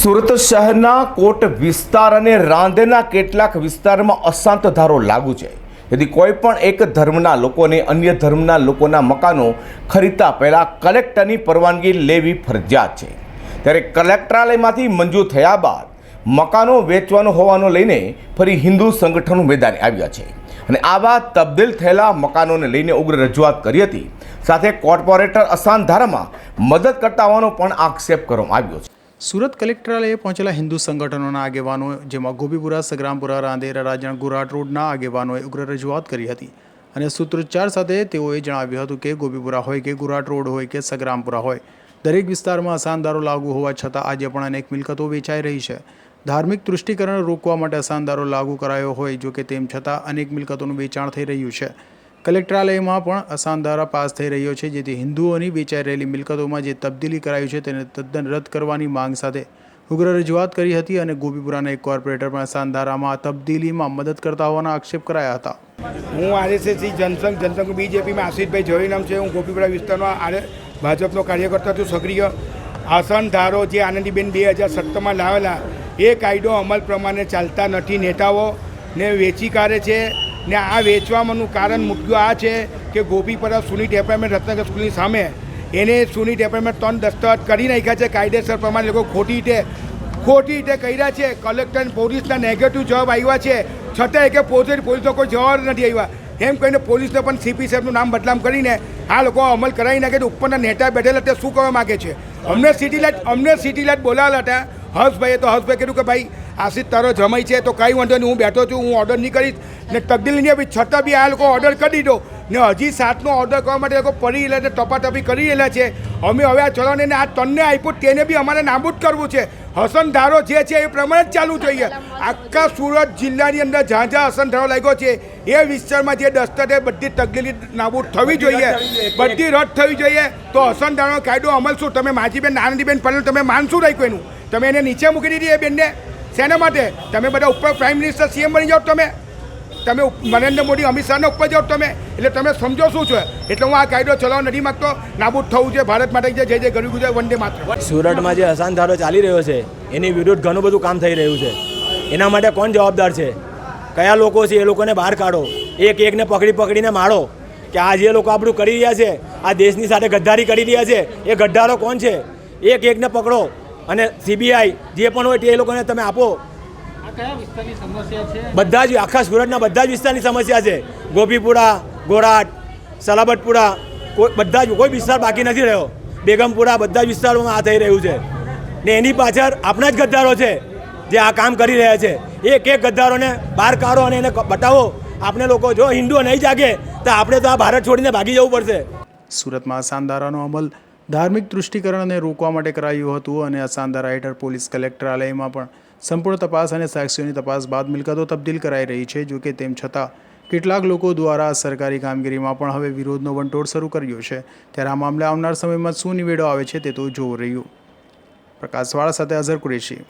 સુરત શહેરના કોટ વિસ્તાર અને રાંદેના કેટલાક વિસ્તારમાં અશાંત ધારો લાગુ છે. તેથી કોઈ પણ એક ધર્મના લોકોને અન્ય ધર્મના લોકોના મકાનો ખરીદતા પહેલાં કલેક્ટરની પરવાનગી લેવી ફરજિયાત છે. ત્યારે કલેક્ટરાલયમાંથી મંજૂર થયા બાદ મકાનો વેચવાનો હોવાનો લઈને ફરી હિન્દુ સંગઠનો મેદાને આવ્યા છે. અને આવા તબદીલ થયેલા મકાનોને લઈને ઉગ્ર રજૂઆત કરી હતી. સાથે કોર્પોરેટર અશાંત ધારામાં મદદ કરતા હોવાનો પણ આક્ષેપ કરવામાં આવ્યો છે. સુરત કલેક્ટરાલયે પહોંચેલા હિન્દુ સંગઠનોના આગેવાનો જેમાં ગોપીપુરા, સગ્રામપુરા, રાંદેરા, રાજણ, ગુરાટ રોડના આગેવાનોએ ઉગ્ર રજૂઆત કરી હતી. અને સૂત્રોચ્ચાર સાથે તેઓએ જણાવ્યું હતું કે ગોપીપુરા હોય કે ગુરાટ રોડ હોય કે સગ્રામપુરા હોય, દરેક વિસ્તારમાં અસાનદારો લાગુ હોવા છતાં આજે પણ અનેક મિલકતો વેચાઈ રહી છે. ધાર્મિક તૃષ્ટિકરણ રોકવા માટે અસાનદારો લાગુ કરાયો હોય જો કે તેમ છતાં અનેક મિલકતોનું વેચાણ થઈ રહ્યું છે. કલેક્ટરાલયમાં પણ અસાનદારા પાસ થઈ રહ્યો છે, જેથી હિન્દુઓની વેચાઈ રહેલી મિલકતોમાં જે તબદીલી કરાયું છે તેને તદ્દન રદ કરવાની માંગ સાથે ઉગ્ર રજૂઆત કરી હતી અને ગોપીપુરાના એક કોર્પોરેટર પણ અસાનદારામાં તબદીલીમાં મદદ કરતા હોવાના આક્ષેપ કરાયા હતા. હું આરએસએસસી જનસંઘ જનસંઘ બીજેપીમાં આશિષભાઈ જોઈ છે. હું ગોપીપુરા વિસ્તારમાં આર ભાજપનો કાર્યકર્તા છું. સક્રિય આસન ધારો જે આનંદીબેન બે હજાર સત્તરમાં લાવેલા, એ કાયદો અમલ પ્રમાણે ચાલતા નથી. નેતાઓ ને વેચી કાઢે છે. ને આ વેચવામાંનું કારણ મુખ્ય આ છે કે ગોપીપુરા સુનિટ એપાર્ટમેન્ટ રત્નગર સ્કૂલની સામે એને સુનિટ એપાર્ટમેન્ટ ત્રણ દસ્તાવેજ કરી નાખ્યા છે. કાયદેસર પ્રમાણે લોકો ખોટી રીતે ખોટી રીતે કર્યા છે. કલેક્ટર પોલીસના નેગેટિવ જવાબ આવ્યા છે. છતાંય કે પોલીસ પોલીસનો કોઈ જવાબ નથી આવ્યા એમ કહીને પોલીસને પણ સીપી સાહેબનું નામ બદલામ કરીને આ લોકો અમલ કરાવી નાખે તો ઉપરના નેતા બેઠેલા તે શું કહેવા માગે છે? અમને સિટી લાઇટ અમને સિટી લાઇટ બોલાવેલા હતા. હર્ષભાઈએ તો હર્ષભાઈ કીધું કે ભાઈ આશિષ તારો જમાઈ છે તો કાંઈ વાંધો નહીં હું બેઠો છું હું ઓર્ડર નહીં કરીશ. ને તબદીલ નહીં આપી છતાં બી આ લોકો ઓર્ડર કરી દીધો ને હજી સાતનો ઓર્ડર કરવા માટે લોકો પડી રહેલા છે ટપાટપી કરી રહેલા છે. અમે હવે આ ચલાવને આ તનને આપ્યું તેને બી અમારે નાબૂદ કરવું છે. હસન ધારો જે છે એ પ્રમાણે જ ચાલવું જોઈએ આખા સુરત જિલ્લાની અંદર જ્યાં જ્યાં હસન ધારો લાગ્યો છે. એ વિસ્તારમાં જે દસ્તકે બધી તકલીફ નાબૂદ થવી જોઈએ. બધી રદ થવી જોઈએ. તો હસન ધારાનો કાયદો અમલ શું? તમે માજીબેન નાનંદીબેન પટેલ તમે માન શું રાખ્યું એનું. તમે એને નીચે મૂકી દીધી એ બેનને. શેના માટે? તમે બધા ઉપર પ્રાઇમ મિનિસ્ટર સીએમ બની જાઓ તમે. તમે નરેન્દ્ર મોદી, અમિત શાહના ઉપર જાઓ તમે. એટલે તમે સમજો શું છે? એટલે હું આ કાયદો ચલાવવા નથી માગતો. નાબૂદ થવું છે ભારત માટે જે જે ગરીબ ગુજરાત, વંદે માત્ર સુરતમાં જે અશાંત ધારો ચાલી રહ્યો છે, એની વિરુદ્ધ ઘણું બધું કામ થઈ રહ્યું છે. એના માટે કોણ જવાબદાર છે? કયા લોકો છે એ લોકોને બહાર કાઢો. એક એકને પકડી પકડીને મારો. કે આ જે લોકો આપણું કરી રહ્યા છે, આ દેશની સાથે ગદ્દારી કરી રહ્યા છે, એ ગદ્દારો કોણ છે? એક એકને પકડો. અને સીબીઆઈ જે પણ હોય તે એ લોકોને તમે આપો. બધા જ આખા સુરતના બધા જ વિસ્તારની સમસ્યા છે. ગોપીપુરા ગોરાટ સલાબતપુરા કોઈ બધા જ કોઈ વિસ્તાર બાકી નથી રહ્યો. બેગમપુરા બધા જ વિસ્તારોમાં આ થઈ રહ્યું છે. ને એની પાછળ આપણા જ ગદ્દારો છે જે આ કામ કરી રહ્યા છે. એક એક ગદ્દારોને બહાર કાઢો અને એને બતાવો. આપણે લોકો જો હિન્દુઓ નહીં જાગે તો આપણે તો આ ભારત છોડીને ભાગી જવું પડશે. સુરતમાં અસાનદારાનો અમલ ધાર્મિક તુષ્ટિકરણને રોકવા માટે કરાયું હતું અને અસાનદારા હેઠળ પોલીસ કલેક્ટરાલયમાં પણ સંપૂર્ણ તપાસ અને સાક્ષીઓની તપાસ બાદ મિલકતો તબદીલ કરાઈ રહી છે, જોકે તેમ છતાં કેટલાક લોકો દ્વારા સરકારી કામગીરીમાં પણ હવે વિરોધનો વંટોળ શરૂ કર્યો છે. ત્યારે આ મામલે આવનાર સમયમાં શું નિવેડો આવે છે તે તો જોવું રહ્યું. પ્રકાશવાળા સાથે અઝર કુરેશી.